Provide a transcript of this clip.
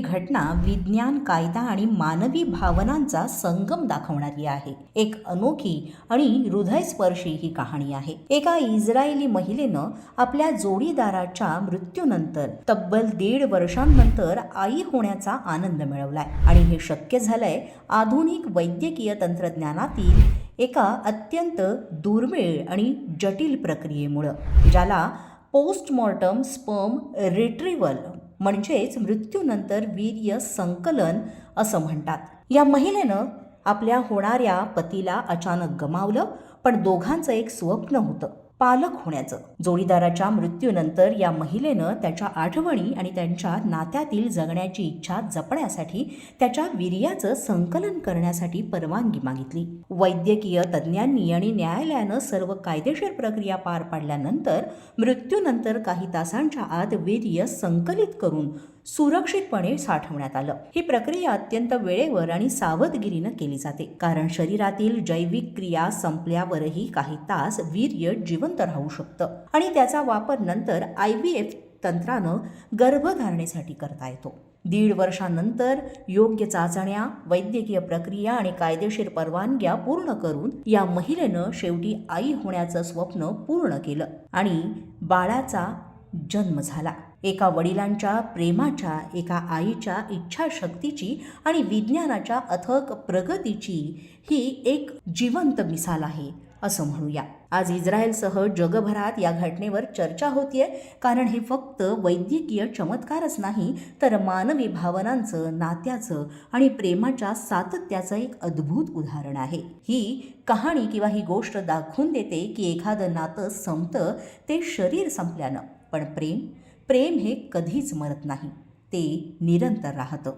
घटना विज्ञान कायदा आणि मानवी भावनांचा संगम दाखवणारी आहे. एक अनोखी आणि हृदयस्पर्शी ही कहाणी आहे. एका इस्रायली महिलेनं आपल्या जोडीदाराच्या मृत्यूनंतर तब्बल दीड वर्षांनंतर आई होण्याचा आनंद मिळवलाय. आणि हे शक्य झालंय आधुनिक वैद्यकीय तंत्रज्ञानातील एका अत्यंत दुर्मिळ आणि जटिल प्रक्रियेमुळं ज्याला पोस्टमॉर्टम स्पर्म रिट्रिवल म्हणजेच मृत्यूनंतर वीर्य संकलन असं म्हणतात. या महिलेनं आपल्या होणाऱ्या पतीला अचानक गमावलं पण दोघांचं एक स्वप्न होतं. पालक होण्याचं. जोडीदाराच्या मृत्यूनंतर या महिलेनं त्याच्या आठवणी आणि त्यांच्या नात्यातील जगण्याची इच्छा जपण्यासाठी त्याच्या वीर्याचं संकलन करण्यासाठी परवानगी मागितली. वैद्यकीय तज्ज्ञांनी आणि न्यायालयानं सर्व कायदेशीर प्रक्रिया पार पाडल्यानंतर मृत्यूनंतर काही तासांच्या आत वीर्य संकलित करून सुरक्षितपणे साठवण्यात आलं. ही प्रक्रिया अत्यंत वेळेवर आणि सावधगिरीनं केली जाते. कारण शरीरातील जैविक क्रिया संपल्यावरही काही तास वीर्य जिवंत राहू शकतं आणि त्याचा वापर नंतर आय व्ही एफ तंत्रानं गर्भधारणेसाठी करता येतो. दीड वर्षानंतर योग्य चाचण्या वैद्यकीय प्रक्रिया आणि कायदेशीर परवानग्या पूर्ण करून या महिलेनं शेवटी आई होण्याचं स्वप्न पूर्ण केलं आणि बाळाचा जन्म झाला. एका वडिलांच्या प्रेमाच्या एका आईच्या इच्छाशक्तीची आणि विज्ञानाच्या अथक प्रगतीची ही एक जिवंत मिसाल आहे असं म्हणूया. आज इस्रायलसह जगभरात या घटनेवर चर्चा होतीये कारण हे फक्त वैद्यकीय चमत्कारच नाही तर मानवी भावनांचं नात्याचं आणि प्रेमाच्या सातत्याचं एक अद्भुत उदाहरण आहे. ही कहाणी किंवा ही गोष्ट दाखवून देते की एखादं नातं संपतं ते शरीर संपल्यानं. पण प्रेम प्रेम हे कधीच मरत नाही ते निरंतर राहतं.